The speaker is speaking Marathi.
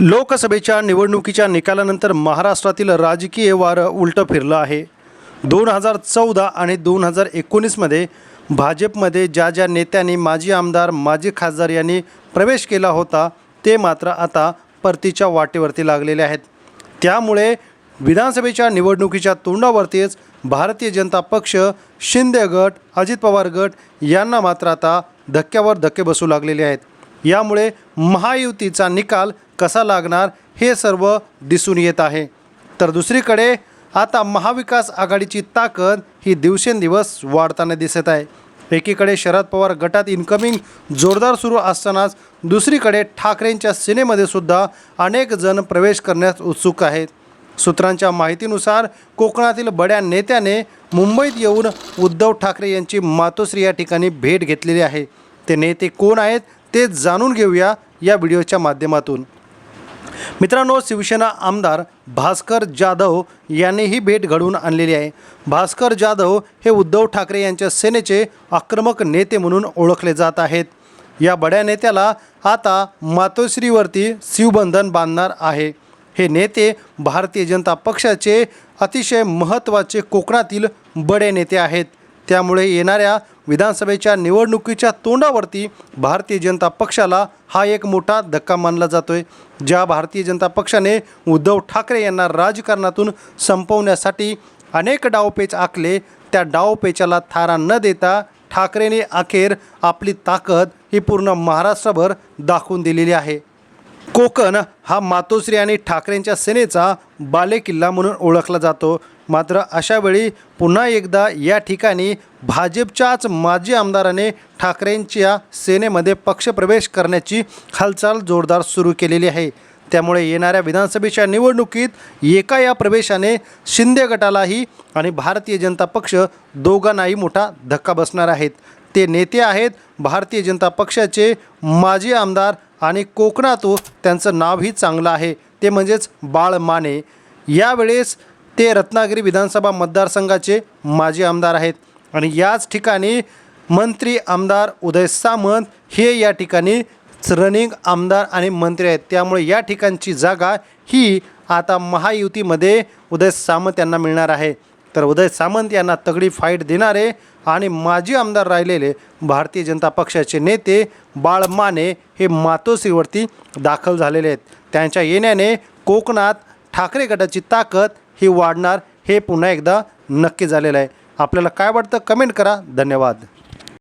लोकसभेच्या निवडणुकीच्या निकालानंतर महाराष्ट्रातील राजकीय वारं उलटं फिरलं आहे. दोन हजार चौदा आणि दोन हजार एकोणीसमध्ये भाजपमध्ये ज्या ज्या नेत्यांनी माजी आमदार माजी खासदार यांनी प्रवेश केला होता ते मात्र आता परतीच्या वाटेवरती लागलेले आहेत. त्यामुळे विधानसभेच्या निवडणुकीच्या तोंडावरतीच भारतीय जनता पक्ष शिंदे गट अजित पवार गट यांना मात्र आता धक्क्यावर धक्के बसू लागलेले आहेत. यामुळे महायुतीचा निकाल कसा लागणार हे सर्व दिसून येत आहे. तर दुसरीकडे आता महाविकास आघाडीची ताकद ही दिवसेंदिवस वाढताना दिसत आहे. एकीकडे शरद पवार गटात इन्कमिंग जोरदार सुरू असतानाच दुसरीकडे ठाकरेंच्या सेनेमध्ये सुद्धा अनेक जण प्रवेश करण्यास उत्सुक आहेत. सूत्रांच्या माहितीनुसार कोकणातील बड्या नेत्याने मुंबईत येऊन उद्धव ठाकरे यांची मातोश्री या ठिकाणी भेट घेतलेली आहे. ते नेते कोण आहेत ते जाणून घेऊया या व्हिडिओच्या माध्यमातून. मित्रांनो शिवसेना आमदार भास्कर जाधव यांनीही भेट घडवून आणलेली आहे. भास्कर जाधव हे उद्धव ठाकरे यांच्या सेनेचे आक्रमक नेते म्हणून ओळखले जात आहेत. या बड्या नेत्याला आता मातोश्रीवरती शिवबंधन बांधणार आहे. हे नेते भारतीय जनता पक्षाचे अतिशय महत्त्वाचे कोकणातील बडे नेते आहेत. त्यामुळे येणाऱ्या विधानसभेच्या निवडणुकीच्या तोंडावरती भारतीय जनता पक्षाला हा एक मोठा धक्का मानला जातो आहे ज्या भारतीय जनता पक्षाने उद्धव ठाकरे यांना राजकारणातून संपवण्यासाठी अनेक डावपेच आखले त्या डावपेचाला थारा न देता ठाकरेने अखेर आपली ताकद ही पूर्ण महाराष्ट्रभर दाखवून दिलेली आहे. कोकण हा मातोश्री आणि ठाकरेंच्या सेनेचा बालेकिल्ला म्हणून ओळखला जातो. मात्र अशावेळी पुन्हा एकदा या ठिकाणी भाजपच्याच माजी आमदाराने ठाकरेंच्या सेनेमध्ये पक्षप्रवेश करण्याची हालचाल जोरदार सुरू केलेली आहे. त्यामुळे येणाऱ्या विधानसभेच्या निवडणुकीत एका या प्रवेशाने शिंदे गटालाही आणि भारतीय जनता पक्ष दोघांनाही मोठा धक्का बसणार आहेत. ते नेते आहेत भारतीय जनता पक्षाचे माजी आमदार आणि कोकणातून हो त्यांचं नावही चांगलं आहे. ते म्हणजेच बाळ माने. यावेळेस ते रत्नागिरी विधानसभा मतदारसंघाचे माजी आमदार आहेत. आणि याच ठिकाणी मंत्री आमदार उदय सामंत हे या ठिकाणी रनिंग आमदार आणि मंत्री आहेत. त्यामुळे या ठिकाणची जागा ही आता महायुतीमध्ये उदय सामंत यांना मिळणार आहे. तर उदय सामंत यांना तगडी फाईट देणारे आणि माजी आमदार राहिलेले भारतीय जनता पक्षाचे नेते बाळ माने हे मातोश्रीवरती दाखल झालेले आहेत. त्यांच्या येण्याने कोकणात ठाकरे गटाची ताकद ही वाढणार हे पुन्हा एकदा नक्की झालेलं आहे. आपल्याला काय वाटतं? कमेंट करा. धन्यवाद.